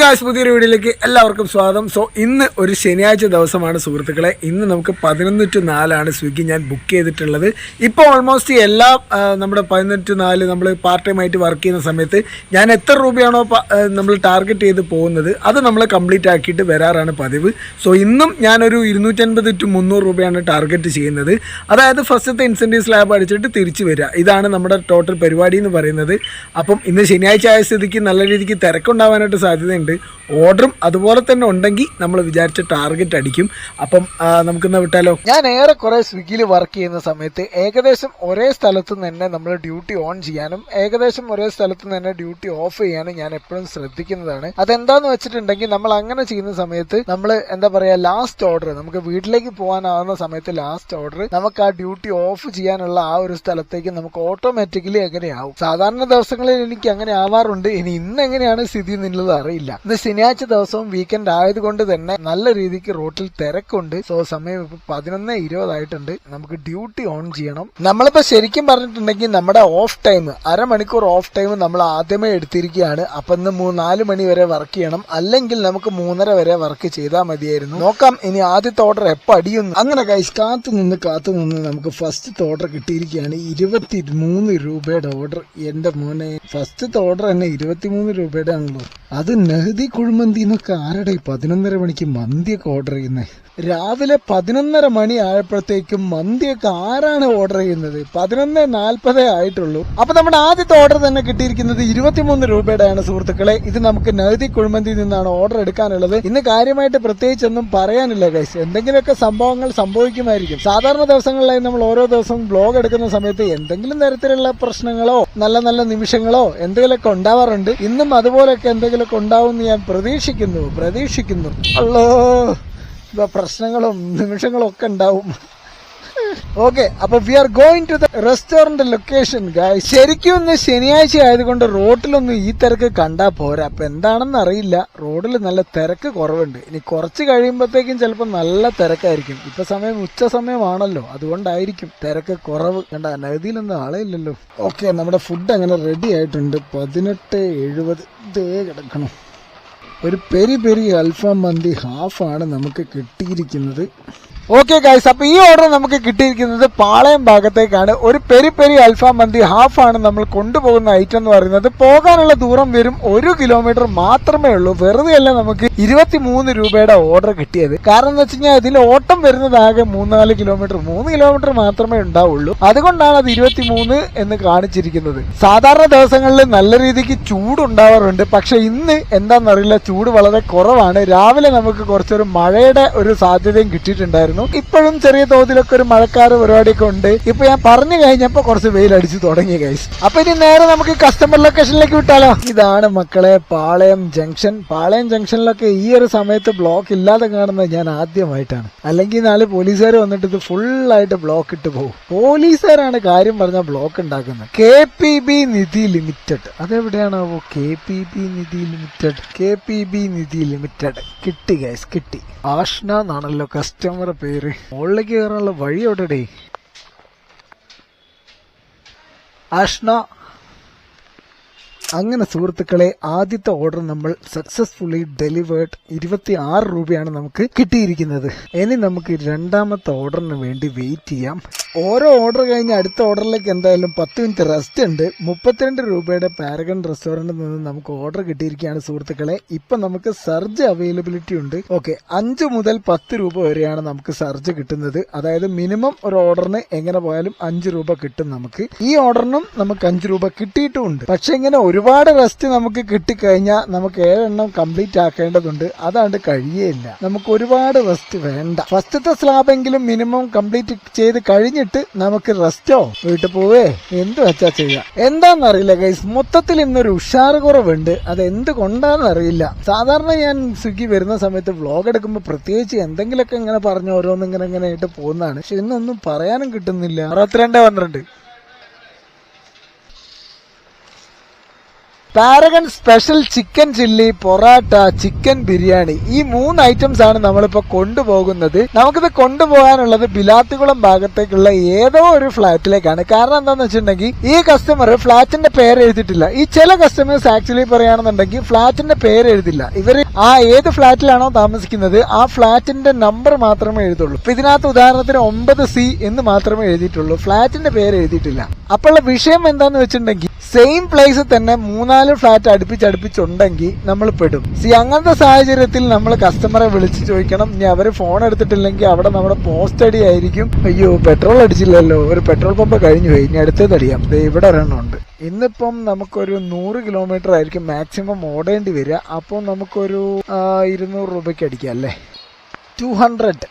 Guys പുതിയൊരു വീഡിയോയിലേക്ക് എല്ലാവർക്കും സ്വാഗതം. സോ ഇന്ന് ഒരു ശനിയാഴ്ച ദിവസമാണ് സുഹൃത്തുക്കളെ. ഇന്ന് നമുക്ക് പതിനൊന്ന് ടു നാലാണ് സ്വിഗ്ഗി ഞാൻ ബുക്ക് ചെയ്തിട്ടുള്ളത്. ഇപ്പോൾ ഓൾമോസ്റ്റ് എല്ലാ നമ്മുടെ പതിനൊന്ന് ടു നാല് നമ്മൾ പാർട്ട് ടൈം ആയിട്ട് വർക്ക് ചെയ്യുന്ന സമയത്ത് ഞാൻ എത്ര രൂപയാണോ നമ്മൾ ടാർഗറ്റ് ചെയ്ത് പോകുന്നത് അത് നമ്മൾ കംപ്ലീറ്റ് ആക്കിയിട്ട് വരാറാണ് പതിവ്. സോ ഇന്നും ഞാനൊരു ഇരുന്നൂറ്റൻപത് ടു മുന്നൂറ് രൂപയാണ് ടാർഗറ്റ് ചെയ്യുന്നത്. അതായത് ഫസ്റ്റത്തെ ഇൻസെന്റീവ് സ്ലാബ് അടിച്ചിട്ട് തിരിച്ചു വരിക ഇതാണ് നമ്മുടെ ടോട്ടൽ പരിപാടി എന്ന് പറയുന്നത്. അപ്പം ഇന്ന് ശനിയാഴ്ച ആയ സ്ഥിതിക്ക് നല്ല രീതിക്ക് തിരക്കുണ്ടാവാനായിട്ട് സാധ്യതയുണ്ട്. ഓർഡറും അതുപോലെ തന്നെ ഉണ്ടെങ്കിൽ നമ്മൾ വിചാരിച്ച ടാർഗറ്റ് അടിക്കും. അപ്പം നമുക്ക് നമുക്കിന്ന് വിട്ടാലോ? ഞാൻ ഏറെ കുറെ സ്വിഗ്ഗിയിൽ വർക്ക് ചെയ്യുന്ന സമയത്ത് ഏകദേശം ഒരേ സ്ഥലത്ത് തന്നെ നമ്മൾ ഡ്യൂട്ടി ഓൺ ചെയ്യാനും ഏകദേശം ഒരേ സ്ഥലത്ത് തന്നെ ഡ്യൂട്ടി ഓഫ് ചെയ്യാനും ഞാൻ എപ്പോഴും ശ്രദ്ധിക്കുന്നതാണ്. അതെന്താന്ന് വെച്ചിട്ടുണ്ടെങ്കിൽ നമ്മൾ അങ്ങനെ ചെയ്യുന്ന സമയത്ത് നമ്മൾ എന്താ പറയാ ലാസ്റ്റ് ഓർഡർ നമുക്ക് വീട്ടിലേക്ക് പോകാനാവുന്ന സമയത്ത് ലാസ്റ്റ് ഓർഡർ നമുക്ക് ആ ഡ്യൂട്ടി ഓഫ് ചെയ്യാനുള്ള ആ ഒരു സ്ഥലത്തേക്ക് നമുക്ക് ഓട്ടോമാറ്റിക്കലി എങ്ങനെയാവും? സാധാരണ ദിവസങ്ങളിൽ എനിക്ക് അങ്ങനെ ആവാറുണ്ട്. ഇനി ഇന്ന് എങ്ങനെയാണ് സ്ഥിതി എന്നുള്ളത് അറിയില്ല. ഇന്ന് ശനിയാഴ്ച ദിവസവും വീക്കെൻഡ് ആയതുകൊണ്ട് തന്നെ നല്ല രീതിക്ക് റോട്ടിൽ തിരക്കുണ്ട്. സോ സമയം ഇപ്പൊ പതിനൊന്ന് ഇരുപതായിട്ടുണ്ട്. നമുക്ക് ഡ്യൂട്ടി ഓൺ ചെയ്യണം. നമ്മളിപ്പോ ശരിക്കും പറഞ്ഞിട്ടുണ്ടെങ്കിൽ നമ്മുടെ ഓഫ് ടൈം അരമണിക്കൂർ ഓഫ് ടൈം നമ്മൾ ആദ്യമേ എടുത്തിരിക്കുകയാണ്. അപ്പൊ ഇന്ന് നാല് മണി വരെ വർക്ക് ചെയ്യണം. അല്ലെങ്കിൽ നമുക്ക് മൂന്നര വരെ വർക്ക് ചെയ്താൽ മതിയായിരുന്നു. നോക്കാം ഇനി ആദ്യത്തെ ഓർഡർ എപ്പോ അടിയുന്നു. അങ്ങനെ കൈസ് കാത്തു നിന്ന് കാത്തു നിന്ന് നമുക്ക് ഫസ്റ്റ് ഓർഡർ കിട്ടിയിരിക്കുകയാണ്. ഇരുപത്തി മൂന്ന് രൂപയുടെ ഓർഡർ എന്റെ മോനെ ഫസ്റ്റ് ഓർഡർ തന്നെ ഇരുപത്തിമൂന്ന് രൂപയുടെ ആണല്ലോ. അത് നെഹദി കുഴിമന്തി എന്നൊക്കെ ആരുടെ പതിനൊന്നര മണിക്ക് മന്തിയൊക്കെ ഓർഡർ ചെയ്യുന്നത് രാവിലെ പതിനൊന്നര മണി ആയപ്പോഴത്തേക്കും മന്തിയൊക്കെ ആരാണ് ഓർഡർ ചെയ്യുന്നത്? പതിനൊന്ന് നാൽപ്പതേ ആയിട്ടുള്ളൂ. അപ്പൊ നമ്മുടെ ആദ്യത്തെ ഓർഡർ തന്നെ കിട്ടിയിരിക്കുന്നത് ഇരുപത്തിമൂന്ന് രൂപയുടെയാണ് സുഹൃത്തുക്കളെ. ഇത് നമുക്ക് നഗതി കുഴിമന്തിയിൽ നിന്നാണ് ഓർഡർ എടുക്കാനുള്ളത്. ഇന്ന് കാര്യമായിട്ട് പ്രത്യേകിച്ചൊന്നും പറയാനില്ല ഗൈസ് എന്തെങ്കിലുമൊക്കെ സംഭവങ്ങൾ സംഭവിക്കുമായിരിക്കും. സാധാരണ ദിവസങ്ങളിലായി നമ്മൾ ഓരോ ദിവസവും ബ്ലോഗ് എടുക്കുന്ന സമയത്ത് എന്തെങ്കിലും തരത്തിലുള്ള പ്രശ്നങ്ങളോ നല്ല നല്ല നിമിഷങ്ങളോ എന്തെങ്കിലുമൊക്കെ ഉണ്ടാവാറുണ്ട്. ഇന്നും അതുപോലെയൊക്കെ എന്തെങ്കിലുമൊക്കെ ഉണ്ടാവും എന്ന് ഞാൻ പ്രതീക്ഷിക്കുന്നു പ്രതീക്ഷിക്കുന്നു. അല്ലോ പ്രശ്നങ്ങളും നിമിഷങ്ങളും ഒക്കെ ഉണ്ടാവും. ഓക്കെ അപ്പൊ we are going to the restaurant location guys ശരിക്കും ഒന്ന് ശനിയാഴ്ച ആയതുകൊണ്ട് റോഡിലൊന്നും ഈ തിരക്ക് കണ്ടാ പോരാ. അപ്പൊ എന്താണെന്ന് അറിയില്ല. റോഡിൽ നല്ല തിരക്ക് കുറവുണ്ട്. ഇനി കുറച്ച് കഴിയുമ്പോഴത്തേക്കും ചിലപ്പോൾ നല്ല തിരക്കായിരിക്കും. ഇപ്പൊ സമയം ഉച്ച സമയമാണല്ലോ. അതുകൊണ്ടായിരിക്കും തിരക്ക് കുറവ്. കണ്ട നദിയിലൊന്നും ആളെയില്ലല്ലോ ഓക്കെ നമ്മുടെ ഫുഡ് അങ്ങനെ റെഡി ആയിട്ടുണ്ട്. പതിനെട്ട് എഴുപത്. ഇതേ കിടക്കണം. ഒരു പെരി പെരി അൽഫാം മന്തി ഹാഫാണ് നമുക്ക് കിട്ടിയിരിക്കുന്നത്. ഓക്കെ ഗൈസ് അപ്പൊ ഈ ഓർഡർ നമുക്ക് കിട്ടിയിരിക്കുന്നത് പാളയം ഭാഗത്തേക്കാണ്. ഒരു പെരി പെരി അൽഫാം മന്തി ഹാഫാണ് നമ്മൾ കൊണ്ടുപോകുന്ന ഐറ്റം എന്ന് പറയുന്നത്. പോകാനുള്ള ദൂരം വരും ഒരു കിലോമീറ്റർ മാത്രമേ ഉള്ളൂ. വെറുതെ അല്ല നമുക്ക് ഇരുപത്തിമൂന്ന് രൂപയുടെ ഓർഡർ കിട്ടിയത്. കാരണം എന്ന് വെച്ച് കഴിഞ്ഞാൽ ഇതിൽ ഓട്ടം വരുന്നത് ആകെ മൂന്നാൽ കിലോമീറ്റർ മൂന്ന് കിലോമീറ്റർ മാത്രമേ ഉണ്ടാവുള്ളൂ. അതുകൊണ്ടാണ് അത് ഇരുപത്തിമൂന്ന് എന്ന് കാണിച്ചിരിക്കുന്നത്. സാധാരണ ദിവസങ്ങളിൽ നല്ല രീതിക്ക് ചൂട് ചൂടുണ്ടാവാറുണ്ട് പക്ഷെ ഇന്ന് എന്താണെന്നറിയില്ല ചൂട് വളരെ കുറവാണ്. രാവിലെ നമുക്ക് കുറച്ചൊരു മഴയുടെ ഒരു സാധ്യതയും കിട്ടിയിട്ടുണ്ടായിരുന്നു. ഇപ്പോഴും ചെറിയ തോതിലൊക്കെ ഒരു മഴക്കാറ് പരിപാടിയൊക്കെ ഉണ്ട്. ഇപ്പൊ ഞാൻ പറഞ്ഞു കഴിഞ്ഞപ്പോ കുറച്ച് വെയിൽ അടിച്ചു തുടങ്ങി ഗൈസ് അപ്പൊ ഇനി നേരെ നമുക്ക് കസ്റ്റമർ ലൊക്കേഷനിലേക്ക് വിട്ടാലോ? ഇതാണ് മക്കളെ പാളയം ജംഗ്ഷൻ പാളയം ജംഗ്ഷനിലൊക്കെ ഈ ഒരു സമയത്ത് ബ്ലോക്ക് ഇല്ലാതെ കാണുന്നത് ഞാൻ ആദ്യമായിട്ടാണ്. അല്ലെങ്കിൽ നാല് പോലീസുകാർ വന്നിട്ട് ഇത് ഫുള്ളായിട്ട് ബ്ലോക്ക് ഇട്ട് പോകും. പോലീസുകാരാണ് കാര്യം പറഞ്ഞ ബ്ലോക്ക് ഉണ്ടാക്കുന്നത്. K P B Nidhi limited അതെവിടെയാണാവോ K P B Nidhi limited K P B Nidhi limited കിട്ടി ഗൈസ് കിട്ടി. ആഷ്ന എന്നാണല്ലോ കസ്റ്റമർ പേര് മുകളിലേക്ക് കയറാനുള്ള വഴി എവിടെ ആഷ്ന അങ്ങനെ സുഹൃത്തുക്കളെ ആദ്യത്തെ ഓർഡർ നമ്മൾ സക്സസ്ഫുള്ളി ഡെലിവേർഡ് ഇരുപത്തി ആറ് രൂപയാണ് നമുക്ക് കിട്ടിയിരിക്കുന്നത്. ഇനി നമുക്ക് രണ്ടാമത്തെ ഓർഡറിന് വേണ്ടി വെയിറ്റ് ചെയ്യാം. ഓരോ ഓർഡർ കഴിഞ്ഞ് അടുത്ത ഓർഡറിലേക്ക് എന്തായാലും പത്ത് മിനിറ്റ് റെസ്റ്റ് ഉണ്ട്. മുപ്പത്തിരണ്ട് രൂപയുടെ പാരഗൺ റെസ്റ്റോറന്റിൽ നിന്ന് നമുക്ക് ഓർഡർ കിട്ടിയിരിക്കുകയാണ് സുഹൃത്തുക്കളെ. ഇപ്പൊ നമുക്ക് സർജ് അവൈലബിലിറ്റി ഉണ്ട്. ഓക്കെ അഞ്ച് മുതൽ പത്ത് രൂപ വരെയാണ് നമുക്ക് സർജ് കിട്ടുന്നത്. അതായത് മിനിമം ഒരു ഓർഡറിന് എങ്ങനെ പോയാലും അഞ്ച് രൂപ കിട്ടും നമുക്ക്. ഈ ഓർഡറിനും നമുക്ക് അഞ്ച് രൂപ കിട്ടിയിട്ടുമുണ്ട് പക്ഷെ ഇങ്ങനെ ഒരുപാട് റെസ്റ്റ് നമുക്ക് കിട്ടിക്കഴിഞ്ഞാൽ നമുക്ക് ഏഴെണ്ണം കംപ്ലീറ്റ് ആക്കേണ്ടതുണ്ട്. അതാണ്ട് കഴിയേയില്ല. നമുക്ക് ഒരുപാട് റെസ്റ്റ് വേണ്ട. ഫസ്റ്റത്തെ സ്ലാബെങ്കിലും മിനിമം കംപ്ലീറ്റ് ചെയ്ത് കഴിഞ്ഞിട്ട് നമുക്ക് റെസ്റ്റോ വീട്ടിൽ പോവേ. എന്ത് വെച്ചാ ചെയ്യാം? എന്താണെന്നറിയില്ല ഗൈസ് മൊത്തത്തിൽ ഇന്നൊരു ഉഷാറ് കുറവുണ്ട്. അത് എന്തുകൊണ്ടാന്ന് കൊണ്ടാണെന്നറിയില്ല സാധാരണ ഞാൻ സ്വിഗ്ഗി വരുന്ന സമയത്ത് വ്ലോഗ് എടുക്കുമ്പോൾ പ്രത്യേകിച്ച് എന്തെങ്കിലുമൊക്കെ ഇങ്ങനെ പറഞ്ഞ് ഓരോന്ന് ഇങ്ങനെ ഇങ്ങനെ ആയിട്ട് പോകുന്നതാണ്. പക്ഷെ ഇന്നൊന്നും പറയാനും കിട്ടുന്നില്ല. അറുപത്തിരണ്ട് പന്ത്രണ്ട്. Paragon special chicken chilli parotta chicken biryani. ഈ മൂന്ന് ഐറ്റംസ് ആണ് നമ്മളിപ്പോ കൊണ്ടുപോകുന്നത്. നമുക്കിത് കൊണ്ടുപോകാനുള്ളത് ബിലാത്തുകുളം ഭാഗത്തേക്കുള്ള ഏതോ ഒരു ഫ്ലാറ്റിലേക്കാണ്. കാരണം എന്താന്ന് വെച്ചിട്ടുണ്ടെങ്കിൽ ഈ കസ്റ്റമർ ഫ്ലാറ്റിന്റെ പേര് എഴുതിയിട്ടില്ല. ഈ ചില കസ്റ്റമേഴ്സ് ആക്ച്വലി പറയുകയാണെന്നുണ്ടെങ്കിൽ ഫ്ലാറ്റിന്റെ പേര് എഴുതില്ല ഇവർ ആ ഏത് ഫ്ലാറ്റിലാണോ താമസിക്കുന്നത് ആ ഫ്ലാറ്റിന്റെ നമ്പർ മാത്രമേ എഴുതുള്ളൂ. ഇപ്പൊ ഇതിനകത്ത് ഉദാഹരണത്തിന് ഒമ്പത് സി എന്ന് മാത്രമേ എഴുതിയിട്ടുള്ളൂ. ഫ്ലാറ്റിന്റെ പേര് എഴുതിയിട്ടില്ല. അപ്പോഴുള്ള വിഷയം എന്താന്ന് വെച്ചിട്ടുണ്ടെങ്കിൽ സെയിം പ്ലേസിൽ തന്നെ മൂന്നാൽ ഫ്ലാറ്റ് അടുപ്പിച്ചടുപ്പിച്ചുണ്ടെങ്കിൽ നമ്മൾ പെടും. സി അങ്ങനത്തെ സാഹചര്യത്തിൽ നമ്മൾ കസ്റ്റമറെ വിളിച്ച് ചോദിക്കണം. ഇനി അവർ ഫോൺ എടുത്തിട്ടില്ലെങ്കിൽ അവിടെ നമ്മുടെ പോസ്റ്റ് അടി ആയിരിക്കും. അയ്യോ പെട്രോൾ അടിച്ചില്ലല്ലോ. ഒരു പെട്രോൾ പമ്പ് കഴിഞ്ഞു പോയി. ഇനി അടുത്തത് അടിയാം. ഇവിടെ ഒരെണ്ണം ഉണ്ട്. ഇന്നിപ്പം നമുക്കൊരു നൂറ് കിലോമീറ്റർ ആയിരിക്കും മാക്സിമം ഓടേണ്ടി വരിക. അപ്പോൾ നമുക്കൊരു ഇരുന്നൂറ് രൂപയ്ക്ക് അടിക്കാം അല്ലേ? ടു ഹൺഡ്രഡ്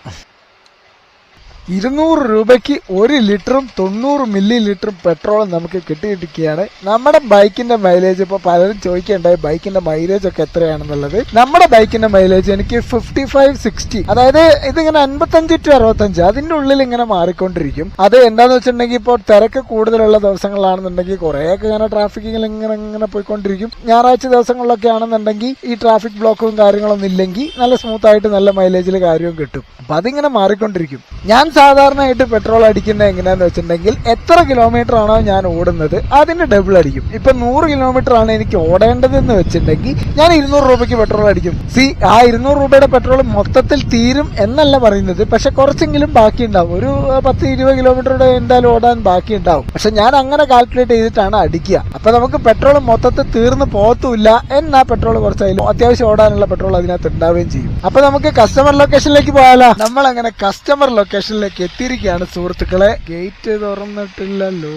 ഇരുന്നൂറ് രൂപയ്ക്ക് ഒരു ലിറ്ററും തൊണ്ണൂറ് മില്ലി ലിറ്ററും പെട്രോളും നമുക്ക് കിട്ടിയിരിക്കുകയാണ്. നമ്മുടെ ബൈക്കിന്റെ മൈലേജ് ഇപ്പോൾ പലരും ചോദിക്കേണ്ടായി ബൈക്കിന്റെ മൈലേജ് ഒക്കെ എത്രയാണെന്നുള്ളത്? നമ്മുടെ ബൈക്കിന്റെ മൈലേജ് എനിക്ക് ഫിഫ്റ്റി ഫൈവ് സിക്സ്റ്റി അതായത് ഇതിങ്ങനെ അൻപത്തഞ്ച് ടു അറുപത്തഞ്ച് അതിന്റെ ഉള്ളിൽ ഇങ്ങനെ മാറിക്കൊണ്ടിരിക്കും. അത് എന്താന്ന് വെച്ചിട്ടുണ്ടെങ്കിൽ ഇപ്പോൾ തിരക്ക് കൂടുതലുള്ള ദിവസങ്ങളാണെന്നുണ്ടെങ്കിൽ കുറേയൊക്കെ ഇങ്ങനെ ട്രാഫിക്കിൽ ഇങ്ങനെ ഇങ്ങനെ പോയിക്കൊണ്ടിരിക്കും. ഞായറാഴ്ച ദിവസങ്ങളിലൊക്കെ ആണെന്നുണ്ടെങ്കിൽ ഈ ട്രാഫിക് ബ്ലോക്കും കാര്യങ്ങളൊന്നും ഇല്ലെങ്കിൽ നല്ല സ്മൂത്ത് ആയിട്ട് നല്ല മൈലേജിൽ കാര്യവും കിട്ടും. അപ്പൊ അതിങ്ങനെ മാറിക്കൊണ്ടിരിക്കും. ഞാൻ സാധാരണയായിട്ട് പെട്രോൾ അടിക്കുന്നത് എങ്ങനെയാന്ന് വെച്ചിട്ടുണ്ടെങ്കിൽ എത്ര കിലോമീറ്റർ ആണോ ഞാൻ ഓടുന്നത് അതിന്റെ ഡബിൾ അടിക്കും. ഇപ്പൊ നൂറ് കിലോമീറ്റർ ആണ് എനിക്ക് ഓടേണ്ടതെന്ന് വെച്ചിട്ടുണ്ടെങ്കിൽ ഞാൻ ഇരുന്നൂറ് രൂപയ്ക്ക് പെട്രോൾ അടിക്കും. സി ആ ഇരുന്നൂറ് രൂപയുടെ പെട്രോൾ മൊത്തത്തിൽ തീരും എന്നല്ല പറയുന്നത്. പക്ഷെ കുറച്ചെങ്കിലും ബാക്കി ഉണ്ടാവും. ഒരു പത്ത് ഇരുപത് കിലോമീറ്ററുടെ എന്തായാലും ഓടാൻ ബാക്കി ഉണ്ടാവും. പക്ഷെ ഞാൻ അങ്ങനെ കാൽക്കുലേറ്റ് ചെയ്തിട്ടാണ് അടിക്കുക. അപ്പൊ നമുക്ക് പെട്രോൾ മൊത്തത്തിൽ തീർന്ന് പോകത്തുമില്ല എന്നാ പെട്രോൾ കുറച്ചായാലും അത്യാവശ്യം ഓടാനുള്ള പെട്രോൾ അതിനകത്ത് ഉണ്ടാവുകയും ചെയ്യും. അപ്പൊ നമുക്ക് കസ്റ്റമർ ലൊക്കേഷനിലേക്ക് പോയാലോ? നമ്മൾ അങ്ങനെ കസ്റ്റമർ ലൊക്കേഷനിലേക്ക് എത്തിയിരിക്കുകയാണ് സുഹൃത്തുക്കളെ. ഗേറ്റ് തുറന്നിട്ടില്ലല്ലോ.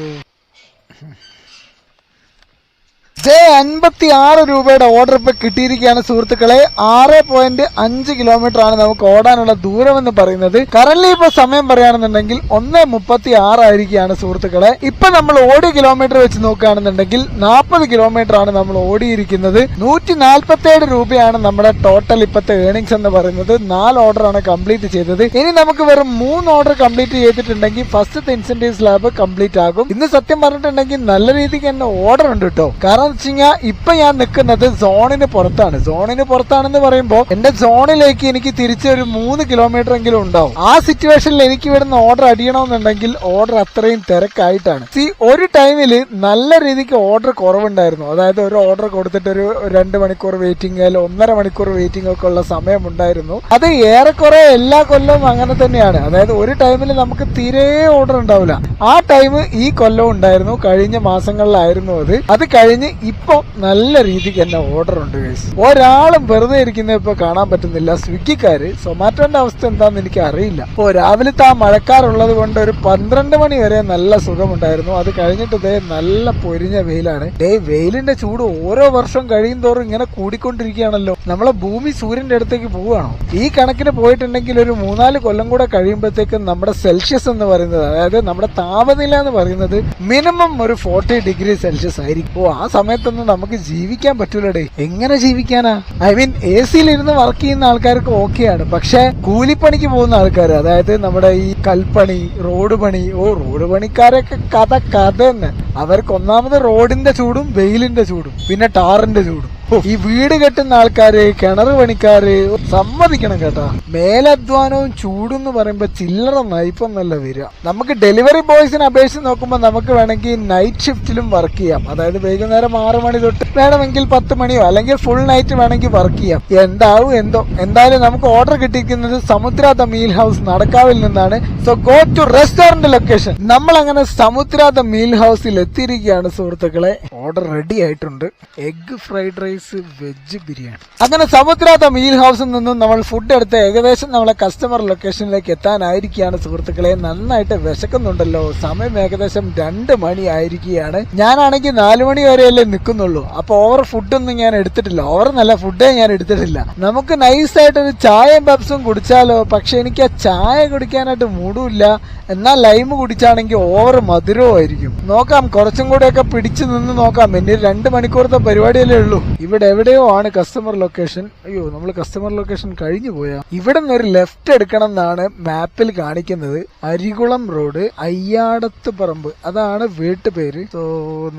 ജെ അൻപത്തി ആറ് രൂപയുടെ ഓർഡർ ഇപ്പൊ കിട്ടിയിരിക്കുകയാണ് സുഹൃത്തുക്കളെ. ആറ് പോയിന്റ് അഞ്ച് കിലോമീറ്റർ ആണ് നമുക്ക് ഓടാനുള്ള ദൂരം എന്ന് പറയുന്നത്. കറന്റ് ഇപ്പൊ സമയം പറയുകയാണെന്നുണ്ടെങ്കിൽ ഒന്ന് മുപ്പത്തി ആറായിരിക്കുകയാണ് സുഹൃത്തുക്കളെ. ഇപ്പൊ നമ്മൾ ഓടിയ കിലോമീറ്റർ വെച്ച് നോക്കുകയാണെന്നുണ്ടെങ്കിൽ നാൽപ്പത് കിലോമീറ്റർ ആണ് നമ്മൾ ഓടിയിരിക്കുന്നത്. നൂറ്റി നാൽപ്പത്തി ഏഴ് രൂപയാണ് നമ്മുടെ ടോട്ടൽ ഇപ്പത്തെ ഏണിങ്സ് എന്ന് പറയുന്നത്. നാല് ഓർഡർ ആണ് കംപ്ലീറ്റ് ചെയ്തത്. ഇനി നമുക്ക് വെറും മൂന്ന് ഓർഡർ കംപ്ലീറ്റ് ചെയ്തിട്ടുണ്ടെങ്കിൽ ഫസ്റ്റ് ഇൻസെന്റീവ് സ്ലാബ് കംപ്ലീറ്റ് ആകും. ഇന്ന് സത്യം പറഞ്ഞിട്ടുണ്ടെങ്കിൽ നല്ല രീതിക്ക് തന്നെ ഓർഡർ ഉണ്ട് കേട്ടോ കാരണം വെച്ച് കഴിഞ്ഞാൽ ഇപ്പൊ ഞാൻ നിൽക്കുന്നത് സോണിന് പുറത്താണ്. സോണിന് പുറത്താണെന്ന് പറയുമ്പോൾ എന്റെ സോണിലേക്ക് എനിക്ക് തിരിച്ച് ഒരു മൂന്ന് കിലോമീറ്റർ എങ്കിലും ഉണ്ടാവും. ആ സിറ്റുവേഷനിൽ എനിക്ക് ഇവിടുന്ന് ഓർഡർ അടിയണമെന്നുണ്ടെങ്കിൽ ഓർഡർ അത്രയും തിരക്കായിട്ടാണ്. സി ഒരു ടൈമിൽ നല്ല രീതിക്ക് ഓർഡർ കുറവുണ്ടായിരുന്നു. അതായത് ഒരു ഓർഡർ കൊടുത്തിട്ട് ഒരു രണ്ട് മണിക്കൂർ വെയിറ്റിംഗ് അല്ലെങ്കിൽ ഒന്നര മണിക്കൂർ വെയിറ്റിംഗ് ഒക്കെ ഉള്ള സമയം ഉണ്ടായിരുന്നു അത് ഏറെക്കുറെ എല്ലാ കൊല്ലവും അങ്ങനെ തന്നെയാണ്. അതായത് ഒരു ടൈമിൽ നമുക്ക് തീരെ ഓർഡർ ഉണ്ടാവില്ല. ആ ടൈം ഈ കൊല്ലം ഉണ്ടായിരുന്നു. കഴിഞ്ഞ മാസങ്ങളിലായിരുന്നു അത്. അത് കഴിഞ്ഞ് ഇപ്പൊ നല്ല രീതിക്ക് തന്നെ ഓർഡർ ഉണ്ട് ഗൈസ് ഒരാളും വെറുതെ ഇരിക്കുന്ന ഇപ്പൊ കാണാൻ പറ്റുന്നില്ല. സ്വിഗ്ഗിക്കാര് സൊമാറ്റോന്റെ അവസ്ഥ എന്താന്ന് എനിക്ക് അറിയില്ല. ഇപ്പൊ രാവിലത്തെ ആ മഴക്കാറുള്ളത് കൊണ്ട് ഒരു പന്ത്രണ്ട് മണി വരെ നല്ല സുഖമുണ്ടായിരുന്നു. അത് കഴിഞ്ഞിട്ട് ദേ നല്ല പൊരിഞ്ഞ വെയിലാണ്. ഡേ വെയിലിന്റെ ചൂട് ഓരോ വർഷം കഴിയും തോറും ഇങ്ങനെ കൂടിക്കൊണ്ടിരിക്കുകയാണല്ലോ. നമ്മളെ ഭൂമി സൂര്യന്റെ അടുത്തേക്ക് പോവുകയാണോ? ഈ കണക്കിന് പോയിട്ടുണ്ടെങ്കിൽ ഒരു മൂന്നാൽ കൊല്ലം കൂടെ കഴിയുമ്പോഴത്തേക്കും നമ്മുടെ സെൽഷ്യസ് എന്ന് പറയുന്നത് അതായത് നമ്മുടെ താപനില എന്ന് പറയുന്നത് മിനിമം ഒരു ഫോർട്ടി ഡിഗ്രി സെൽഷ്യസ് ആയിരിക്കും. ആ ആ സമയത്തൊന്നും നമുക്ക് ജീവിക്കാൻ പറ്റൂലടേ. എങ്ങനെ ജീവിക്കാനാ? ഐ മീൻ എ സിയിൽ ഇരുന്ന് വർക്ക് ചെയ്യുന്ന ആൾക്കാർക്ക് ഓക്കെയാണ് പക്ഷെ കൂലിപ്പണിക്ക് പോകുന്ന ആൾക്കാർ അതായത് നമ്മുടെ ഈ കൽപ്പണി റോഡ് പണി ഓ റോഡ് പണിക്കാരൊക്കെ കഥ കഥ തന്നെ. അവർക്ക് ഒന്നാമത് റോഡിന്റെ ചൂടും വെയിലിന്റെ ചൂടും പിന്നെ ടാറിന്റെ ചൂടും. ഈ വീട് കെട്ടുന്ന ആൾക്കാര് കിണർ പണിക്കാര് സമ്മതിക്കണം കേട്ടാ. മേലധ്വാനവും ചൂടും എന്ന് പറയുമ്പോ ചില്ലറ നയിപ്പൊന്നല്ല വരിക. നമുക്ക് ഡെലിവറി ബോയ്സിനെ അപേക്ഷിച്ച് നോക്കുമ്പോൾ നമുക്ക് വേണമെങ്കിൽ നൈറ്റ് ഷിഫ്റ്റിലും വർക്ക് ചെയ്യാം. അതായത് വൈകുന്നേരം ആറ് മണി തൊട്ട് വേണമെങ്കിൽ പത്ത് മണിയോ അല്ലെങ്കിൽ ഫുൾ നൈറ്റ് വേണമെങ്കിൽ വർക്ക് ചെയ്യാം. എന്താവും എന്തോ എന്തായാലും നമുക്ക് ഓർഡർ കിട്ടിയിരിക്കുന്നത് സമുദ്ര ദ മീൽ ഹൗസ് നടക്കാവിൽ നിന്നാണ്. So go to restaurant location നമ്മൾ അങ്ങനെ സമുദ്ര ദ മീൽ ഹൗസിൽ എത്തിയിരിക്കുകയാണ് സുഹൃത്തുക്കളെ. ഓർഡർ റെഡി ആയിട്ടുണ്ട്. Egg fried rice veg biryani. അങ്ങനെ സമുദ്രാത്ത മീൽ ഹൗസിൽ നിന്നും നമ്മൾ ഫുഡ് എടുത്ത് ഏകദേശം നമ്മളെ കസ്റ്റമർ ലൊക്കേഷനിലേക്ക് എത്താനായിരിക്കുകയാണ് സുഹൃത്തുക്കളെ. നന്നായിട്ട് വിശക്കുന്നുണ്ടല്ലോ. സമയം ഏകദേശം രണ്ട് മണി ആയിരിക്കുകയാണ് ഞാനാണെങ്കിൽ നാലു മണി വരെയല്ലേ നിൽക്കുന്നുള്ളൂ. അപ്പൊ ഓവർ ഫുഡൊന്നും ഞാൻ എടുത്തിട്ടില്ല. ഓവർ നല്ല ഫുഡേ ഞാൻ എടുത്തിട്ടില്ല. നമുക്ക് നൈസായിട്ട് ഒരു ചായയും പപ്സും കുടിച്ചാലോ? പക്ഷെ എനിക്ക് ആ ചായ കുടിക്കാനായിട്ട് മൂടില്ല എന്നാൽ ലൈം കുടിച്ചാണെങ്കിൽ ഓവർ മധുരവും ആയിരിക്കും. നോക്കാം കുറച്ചും കൂടെയൊക്കെ പിടിച്ചു നിന്ന് നോക്കാം. എന്നെ രണ്ട് മണിക്കൂറത്തെ പരിപാടിയല്ലേ ഉള്ളൂ. ഇവിടെ എവിടെയോ ആണ് കസ്റ്റമർ ലൊക്കേഷൻ അയ്യോ നമ്മൾ കസ്റ്റമർ ലൊക്കേഷൻ കഴിഞ്ഞു പോയാ. ഇവിടെ നിന്ന് ഒരു ലെഫ്റ്റ് എടുക്കണം എന്നാണ് മാപ്പിൽ കാണിക്കുന്നത്. അരികുളം റോഡ് അയ്യാടത്ത് പറമ്പ്. അതാണ് വീട്ടുപേര് സോ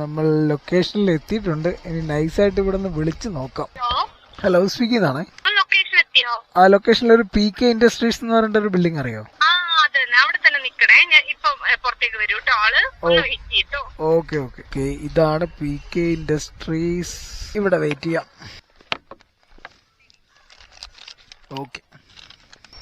നമ്മൾ ലൊക്കേഷനിൽ എത്തിയിട്ടുണ്ട്. ഇനി നൈസായിട്ട് ഇവിടെ നിന്ന് വിളിച്ചു നോക്കാം. ഹലോ സ്വിഗ്ഗിന്നാണ് ആ ലൊക്കേഷനിൽ ഒരു പി കെ ഇൻഡസ്ട്രീസ് എന്ന് പറഞ്ഞിട്ട് ഒരു ബിൽഡിംഗ് അറിയോ അത് തന്നെ അവിടെ തന്നെ നിക്കണേ. ഞാൻ ഇപ്പൊ പുറത്തേക്ക് വരൂ കേട്ടോ ആൾ ഒന്ന് വെയിറ്റ് ചെയ്യട്ടോ ഓക്കെ ഓക്കെ. ഓക്കെ ഇതാണ് പി കെ ഇൻഡസ്ട്രീസ് ഇവിടെ വെയിറ്റ് ചെയ്യാം. ഓക്കെ.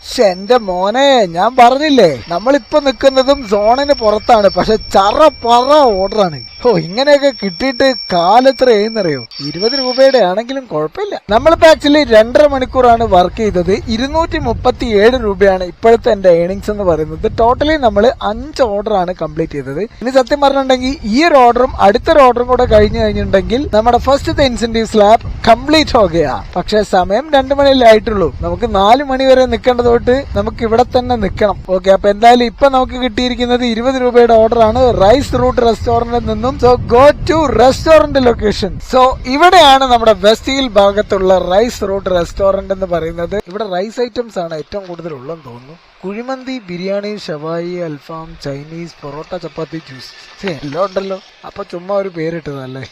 പക്ഷെ എന്റെ മോനെ ഞാൻ പറഞ്ഞില്ലേ? നമ്മളിപ്പോ നിൽക്കുന്നതും സോണിന് പുറത്താണ്. പക്ഷെ ചറ പറ ഓർഡറാണ്. ഓ ഇങ്ങനെയൊക്കെ കിട്ടിയിട്ട് കാലെത്ര ഏന്നറിയോ ഇരുപത് രൂപയുടെ ആണെങ്കിലും കുഴപ്പമില്ല. നമ്മളിപ്പോ ആക്ച്വലി രണ്ടര മണിക്കൂറാണ് വർക്ക് ചെയ്തത്. ഇരുന്നൂറ്റി മുപ്പത്തി ഏഴ് രൂപയാണ് ഇപ്പോഴത്തെ എന്റെ ഏണിങ്സ് എന്ന് പറയുന്നത്. ടോട്ടലി നമ്മൾ അഞ്ച് ഓർഡറാണ് കംപ്ലീറ്റ് ചെയ്തത്. ഇനി സത്യം പറഞ്ഞിട്ടുണ്ടെങ്കിൽ ഈ ഒരു ഓർഡറും അടുത്തൊരു ഓർഡറും കൂടെ കഴിഞ്ഞു കഴിഞ്ഞിട്ടുണ്ടെങ്കിൽ നമ്മുടെ ഫസ്റ്റ് ഇൻസെന്റീവ് സ്ലാബ് കംപ്ലീറ്റ് ഹോകയാ. പക്ഷെ സമയം രണ്ടു മണിയല്ലേ ആയിട്ടുള്ളൂ. നമുക്ക് നാല് മണി വരെ നിൽക്കേണ്ടത് തൊട്ട് നമുക്ക് ഇവിടെ തന്നെ നിൽക്കണം. ഓക്കെ അപ്പൊ എന്തായാലും ഇപ്പൊ നമുക്ക് കിട്ടിയിരിക്കുന്നത് ഇരുപത് രൂപയുടെ ഓർഡർ ആണ്. റൈസ് റൂട്ട് റെസ്റ്റോറന്റിൽ നിന്നും. So go to restaurant location so ഇവിടെയാണ് നമ്മുടെ വെസ്റ്റ് ഹിൽ ഭാഗത്തുള്ള റൈസ് റൂട്ട് റെസ്റ്റോറന്റ് എന്ന് പറയുന്നത്. ഇവിടെ റൈസ് ഐറ്റംസ് ആണ് ഏറ്റവും കൂടുതൽ ഉള്ളതെന്ന് തോന്നുന്നു. കുഴിമന്തി ബിരിയാണി ഷവായി അൽഫാം ചൈനീസ് പൊറോട്ട ചപ്പാത്തി ജ്യൂസ് എല്ലാം ഉണ്ടല്ലോ. അപ്പൊ ചുമ്മാ ഒരു പേരിട്ടതല്ലേ?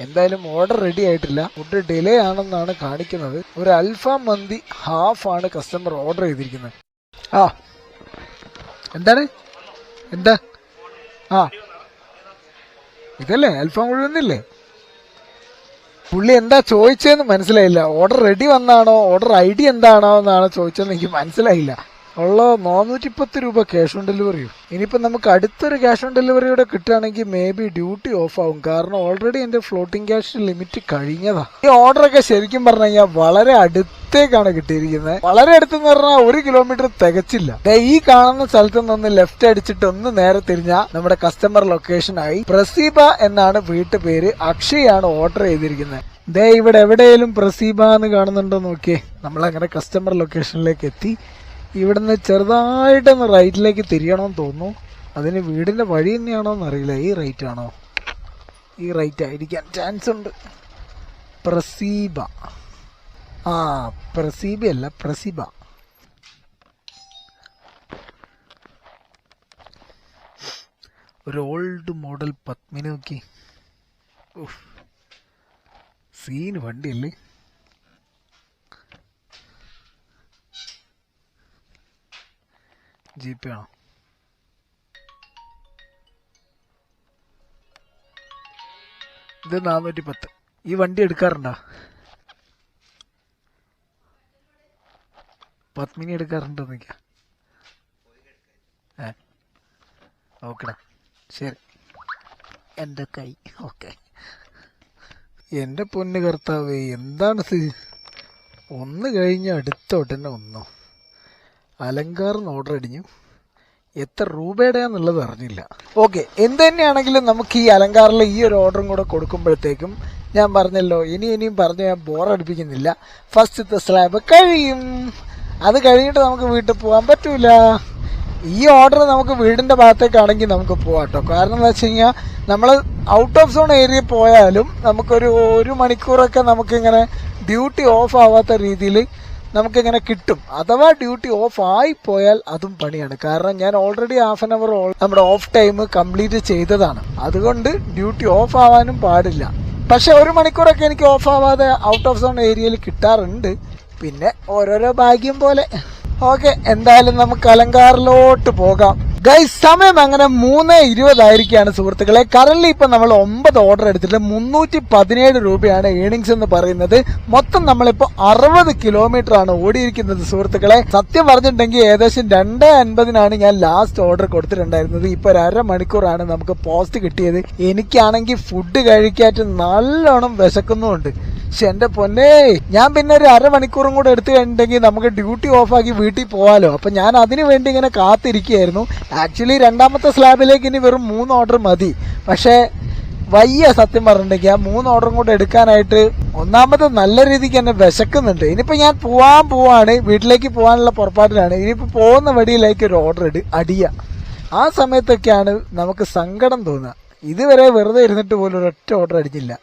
എന്തായാലും ഓർഡർ റെഡി ആയിട്ടില്ല. ഫുഡ് ഡിലേ ആണെന്നാണ് കാണിക്കുന്നത്. ഒരു അൽഫാം മന്തി ഹാഫ് ആണ് കസ്റ്റമർ ഓർഡർ ചെയ്തിരിക്കുന്നത്. ആ. എന്താണ്? എന്താ? ആ. ഇതല്ലേ? അൽഫാം മുഴുവന്നില്ലേ പുള്ളി എന്താ ചോദിച്ചതെന്ന് മനസ്സിലായില്ല. ഓർഡർ റെഡി വന്നാണോ? ഓർഡർ ഐ ഡി എന്താണോ എന്നാണ് ചോദിച്ചതെന്ന് എനിക്ക് മനസ്സിലായില്ല. ഉള്ള നാനൂറ്റി പത്ത് രൂപ ക്യാഷ് ഓൺ ഡെലിവറിയോ ഇനിയിപ്പോ നമുക്ക് അടുത്തൊരു ക്യാഷ് ഓൺ ഡെലിവറിയുടെ കിട്ടുകയാണെങ്കിൽ മേ ബി ഡ്യൂട്ടി ഓഫ് ആവും. കാരണം ഓൾറെഡി എന്റെ ഫ്ലോട്ടിംഗ് ക്യാഷ് ലിമിറ്റ് കഴിഞ്ഞതാ. ഈ ഓർഡർ ഒക്കെ ശരിക്കും പറഞ്ഞു കഴിഞ്ഞാൽ വളരെ അടുത്തേക്കാണ് കിട്ടിയിരിക്കുന്നത്. വളരെ അടുത്തെന്ന് പറഞ്ഞാൽ ഒരു കിലോമീറ്റർ തികച്ചില്ല. ഈ കാണുന്ന സ്ഥലത്ത് നിന്ന് ലെഫ്റ്റ് അടിച്ചിട്ട് ഒന്ന് നേരെ തിരിഞ്ഞാൽ നമ്മുടെ കസ്റ്റമർ ലൊക്കേഷൻ ആയി പ്രസീബ എന്നാണ് വീട്ടുപേര് അക്ഷയാണ് ഓർഡർ ചെയ്തിരിക്കുന്നത്. ദേ ഇവിടെ എവിടെയെങ്കിലും പ്രസീബ എന്ന് കാണുന്നുണ്ടോ നോക്കിയേ. നമ്മൾ അങ്ങനെ കസ്റ്റമർ ലൊക്കേഷനിലേക്ക് എത്തി. ഇവിടുന്ന് ചെറുതായിട്ടൊന്ന് റൈറ്റിലേക്ക് തിരിയണമെന്ന് തോന്നുന്നു. അതിന് വീടിന്റെ വഴി തന്നെയാണോ എന്നറിയില്ല ഈ റൈറ്റ് ആണോ? ഈ റൈറ്റ് ആയിരിക്കാൻ ചാൻസ് ഉണ്ട്. പ്രസീബ. ആ പ്രസീബ അല്ല പ്രസിബ. ഒരു ഓൾഡ് മോഡൽ പത്മിനി നോക്കി. സീൻ വണ്ടിയല്ലേ? ജീപ്പ് ആണോ ഇത് നാനൂറ്റി പത്ത് ഈ വണ്ടി എടുക്കാറുണ്ടോ? പത്മിനി എടുക്കാറുണ്ടോ നിക്ക ഏ. ഓക്കെടാ. ശരി. എന്റെ കൈ. ഓക്കെ. എന്റെ പൊന്ന് എന്താണ് സി ഒന്ന് കഴിഞ്ഞ അടുത്തോട്ട് തന്നെ ഒന്നോ അലങ്കാറിന് ഓർഡർ അടിഞ്ഞു എത്ര രൂപയുടെയാന്നുള്ളത് അറിഞ്ഞില്ല. ഓക്കെ എന്ത് തന്നെയാണെങ്കിലും നമുക്ക് ഈ അലങ്കാറിലെ ഈ ഒരു ഓർഡറും കൂടെ കൊടുക്കുമ്പോഴത്തേക്കും ഞാൻ പറഞ്ഞല്ലോ ഇനി ഇനിയും പറഞ്ഞു ഞാൻ ബോറടിപ്പിക്കുന്നില്ല ഫസ്റ്റത്തെ സ്ലാബ് കഴിയും. അത് കഴിഞ്ഞിട്ട് നമുക്ക് വീട്ടിൽ പോകാൻ പറ്റൂല. ഈ ഓർഡർ നമുക്ക് വീടിന്റെ ഭാഗത്തേക്കാണെങ്കിൽ നമുക്ക് പോകാം കേട്ടോ. കാരണം എന്താ വെച്ച് കഴിഞ്ഞാൽ നമ്മൾ ഔട്ട് ഓഫ് സോൺ ഏരിയ പോയാലും നമുക്കൊരു ഒരു മണിക്കൂറൊക്കെ നമുക്കിങ്ങനെ ഡ്യൂട്ടി ഓഫ് ആവാത്ത രീതിയിൽ നമുക്കിങ്ങനെ കിട്ടും. അഥവാ ഡ്യൂട്ടി ഓഫ് ആയി പോയാൽ അതും പണിയാണ്. കാരണം ഞാൻ ഓൾറെഡി ഹാഫ് ആൻ അവർ നമ്മുടെ ഓഫ് ടൈം കംപ്ലീറ്റ് ചെയ്തതാണ്. അതുകൊണ്ട് ഡ്യൂട്ടി ഓഫ് ആവാനും പാടില്ല. പക്ഷെ ഒരു മണിക്കൂറൊക്കെ എനിക്ക് ഓഫ് ആവാതെ ഔട്ട് ഓഫ് സോൺ ഏരിയയിൽ കിട്ടാറുണ്ട്. പിന്നെ ഓരോരോ ഭാഗ്യം പോലെ. ഓക്കെ എന്തായാലും നമുക്ക് അലങ്കാറിലോട്ട് പോകാം. ഗൈസ് സമയം അങ്ങനെ മൂന്ന് ഇരുപതായിരിക്കാണ് സുഹൃത്തുക്കളെ. കറന്റ് ഇപ്പൊ നമ്മൾ ഒമ്പത് ഓർഡർ എടുത്തിട്ട് മുന്നൂറ്റി പതിനേഴ് രൂപയാണ് ഏണിങ്സ് എന്ന് പറയുന്നത്. മൊത്തം നമ്മളിപ്പോ അറുപത് കിലോമീറ്റർ ആണ് ഓടിയിരിക്കുന്നത് സുഹൃത്തുക്കളെ. സത്യം പറഞ്ഞിട്ടുണ്ടെങ്കിൽ ഏകദേശം രണ്ട് അൻപതിനാണ് ഞാൻ ലാസ്റ്റ് ഓർഡർ കൊടുത്തിട്ടുണ്ടായിരുന്നത്. ഇപ്പൊ ഒരു അരമണിക്കൂറാണ് നമുക്ക് പോസ്റ്റ് കിട്ടിയത്. എനിക്കാണെങ്കിൽ ഫുഡ് കഴിക്കാറ്റ് നല്ലോണം വിശക്കുന്നുമുണ്ട്. പക്ഷെ എന്റെ പൊന്നെ ഞാൻ പിന്നെ ഒരു അരമണിക്കൂറും കൂടെ എടുത്തു കഴിഞ്ഞിട്ടുണ്ടെങ്കിൽ നമുക്ക് ഡ്യൂട്ടി ഓഫാക്കി വീട്ടിൽ പോവാലോ. അപ്പൊ ഞാൻ അതിനു വേണ്ടി ഇങ്ങനെ കാത്തിരിക്കുകയായിരുന്നു. ആക്ച്വലി രണ്ടാമത്തെ സ്ലാബിലേക്ക് ഇനി വെറും മൂന്ന് ഓർഡർ മതി. പക്ഷേ വയ്യ സത്യം പറഞ്ഞിട്ടുണ്ടെങ്കിൽ ആ മൂന്ന് ഓർഡറും കൂടെ എടുക്കാനായിട്ട് ഒന്നാമത് നല്ല രീതിക്ക് എന്നെ വിശക്കുന്നുണ്ട്. ഇനിയിപ്പോൾ ഞാൻ പോവാൻ പോവാണ്. വീട്ടിലേക്ക് പോകാനുള്ള പുറപ്പാടിലാണ്. ഇനിയിപ്പോൾ പോകുന്ന വഴിയിലേക്ക് ഒരു ഓർഡർ ഇട്. അടിയ. ആ സമയത്തൊക്കെയാണ് നമുക്ക് സങ്കടം തോന്നുക. ഇതുവരെ വെറുതെ ഇരുന്നിട്ട് പോലും ഒരൊറ്റ ഓർഡർ അടിച്ചില്ല.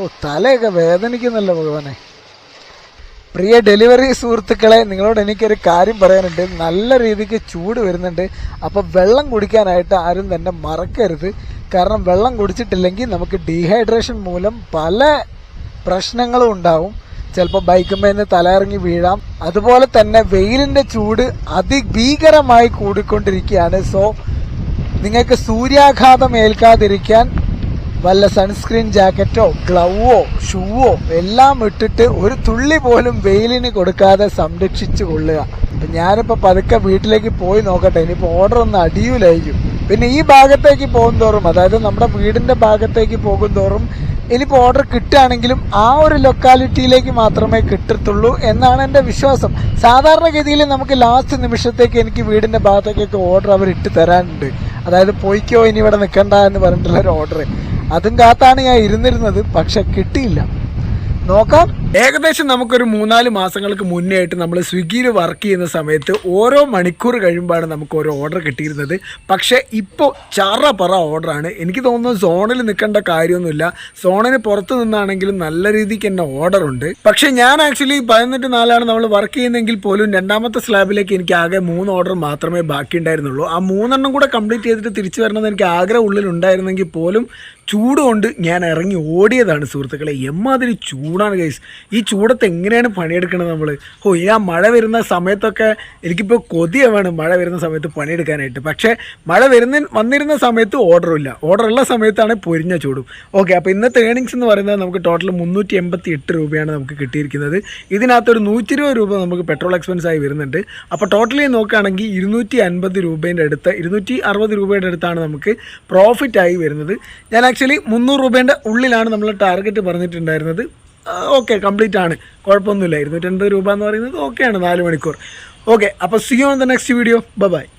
ഓ തലയൊക്കെ വേദനിക്കുന്നല്ലോ ഭഗവാനെ. പ്രിയ ഡെലിവറി സുഹൃത്തുക്കളെ നിങ്ങളോട് എനിക്കൊരു കാര്യം പറയാനുണ്ട്. നല്ല രീതിക്ക് ചൂട് വരുന്നുണ്ട്. അപ്പോൾ വെള്ളം കുടിക്കാനായിട്ട് ആരും തന്നെ മറക്കരുത്. കാരണം വെള്ളം കുടിച്ചിട്ടില്ലെങ്കിൽ നമുക്ക് ഡീഹൈഡ്രേഷൻ മൂലം പല പ്രശ്നങ്ങളും ഉണ്ടാവും. ചിലപ്പോൾ ബൈക്കുമേന്ന് തലയിറങ്ങി വീഴാം. അതുപോലെ തന്നെ വെയിലിന്റെ ചൂട് അതിഭീകരമായി കൂടിക്കൊണ്ടിരിക്കുകയാണ്. സോ നിങ്ങൾക്ക് സൂര്യാഘാതം ഏൽക്കാതിരിക്കാൻ വല്ല സൺസ്ക്രീൻ ജാക്കറ്റോ ഗ്ലൗവോ ഷൂവോ എല്ലാം ഇട്ടിട്ട് ഒരു തുള്ളി പോലും വെയിലിന് കൊടുക്കാതെ സംരക്ഷിച്ചു കൊള്ളുക. അപ്പൊ ഞാനിപ്പോ പതുക്കെ വീട്ടിലേക്ക് പോയി നോക്കട്ടെ. ഇനിയിപ്പോ ഓർഡർ ഒന്ന് അടിയൂലായിരിക്കും. പിന്നെ ഈ ഭാഗത്തേക്ക് പോകും തോറും അതായത് നമ്മുടെ വീടിന്റെ ഭാഗത്തേക്ക് പോകും തോറും ഇനിയിപ്പോൾ ഓർഡർ കിട്ടുകയാണെങ്കിലും ആ ഒരു ലൊക്കാലിറ്റിയിലേക്ക് മാത്രമേ കിട്ടത്തുള്ളൂ എന്നാണ് എന്റെ വിശ്വാസം. സാധാരണഗതിയിൽ നമുക്ക് ലാസ്റ്റ് നിമിഷത്തേക്ക് എനിക്ക് വീടിന്റെ ഭാഗത്തേക്കൊക്കെ ഓർഡർ അവർ ഇട്ട് തരാനുണ്ട്. അതായത് പോയിക്കോ ഇനി ഇവിടെ നിൽക്കണ്ട എന്ന് പറഞ്ഞിട്ടുള്ള ഒരു ഓർഡർ അതും കാത്താണ് ഞാൻ ഇരുന്നിരുന്നത് പക്ഷെ കിട്ടിയില്ല. നോക്കാം. ഏകദേശം നമുക്കൊരു മൂന്നാൽ മാസങ്ങൾക്ക് മുന്നേ ആയിട്ട് നമ്മൾ സ്വിഗ്ഗിയിൽ വർക്ക് ചെയ്യുന്ന സമയത്ത് ഓരോ മണിക്കൂർ കഴിയുമ്പോഴാണ് നമുക്ക് ഓരോ ഓർഡർ കിട്ടിയിരുന്നത്. പക്ഷേ ഇപ്പോൾ ചറ പറ ഓർഡറാണ് എനിക്ക് തോന്നുന്നു സോണിൽ നിൽക്കേണ്ട കാര്യമൊന്നുമില്ല. സോണിന് പുറത്ത് നിന്നാണെങ്കിലും നല്ല രീതിക്ക് തന്നെ ഓർഡർ ഉണ്ട്. പക്ഷേ ഞാൻ ആക്ച്വലി പതിനെട്ട് നാലാണ് നമ്മൾ വർക്ക് ചെയ്യുന്നതെങ്കിൽ പോലും രണ്ടാമത്തെ സ്ലാബിലേക്ക് എനിക്ക് ആകെ മൂന്ന് ഓർഡർ മാത്രമേ ബാക്കി ഉണ്ടായിരുന്നുള്ളൂ ആ മൂന്നെണ്ണം കൂടെ കംപ്ലീറ്റ് ചെയ്തിട്ട് തിരിച്ചു വരണമെന്ന് എനിക്ക് ആഗ്രഹം ഉള്ളിൽ ഉണ്ടായിരുന്നെങ്കിൽ പോലും ചൂട് കൊണ്ട് ഞാൻ ഇറങ്ങി ഓടിയതാണ് സുഹൃത്തുക്കളെ. എമ്മാതിരി ചൂടാണ് ഗൈസ് ഈ ചൂടത്ത് എങ്ങനെയാണ് പണിയെടുക്കുന്നത് നമ്മൾ ഓ ഈ മഴ വരുന്ന സമയത്തൊക്കെ എനിക്കിപ്പോൾ കൊതിയാണ് മഴ വരുന്ന സമയത്ത് പണിയെടുക്കാനായിട്ട്. പക്ഷേ മഴ വരുന്ന വന്നിരുന്ന സമയത്ത് ഓർഡറില്ല. ഓർഡർ ഉള്ള സമയത്താണ് പൊരിഞ്ഞ ചൂടും. ഓക്കെ അപ്പോൾ ഇന്നത്തെ ഏണിങ്സ് എന്ന് പറയുന്നത് നമുക്ക് ടോട്ടൽ മുന്നൂറ്റി എൺപത്തി എട്ട് രൂപയാണ് നമുക്ക് കിട്ടിയിരിക്കുന്നത്. ഇതിനകത്തൊരു നൂറ്റി ഇരുപത് രൂപ നമുക്ക് പെട്രോൾ എക്സ്പെൻസ് ആയി വരുന്നുണ്ട്. അപ്പോൾ ടോട്ടലി നോക്കുകയാണെങ്കിൽ ഇരുന്നൂറ്റി അൻപത് രൂപേന്റെ അടുത്ത് ഇരുന്നൂറ്റി അറുപത് രൂപയുടെ അടുത്താണ് നമുക്ക് പ്രോഫിറ്റ് ആയി വരുന്നത്. ഞാൻ ആക്ച്വലി മുന്നൂറ് രൂപേന്റെ ഉള്ളിലാണ് നമ്മൾ ടാർഗറ്റ് പറഞ്ഞിട്ടുണ്ടായിരുന്നത്. ഓക്കെ കംപ്ലീറ്റ് ആണ്. കുഴപ്പമൊന്നുമില്ല ഇരുന്നൂറ്റൻപത് രൂപ എന്ന് പറയുന്നത് ഓക്കെയാണ് നാല് മണിക്കൂർ. ഓക്കെ അപ്പോൾ see on the next video bye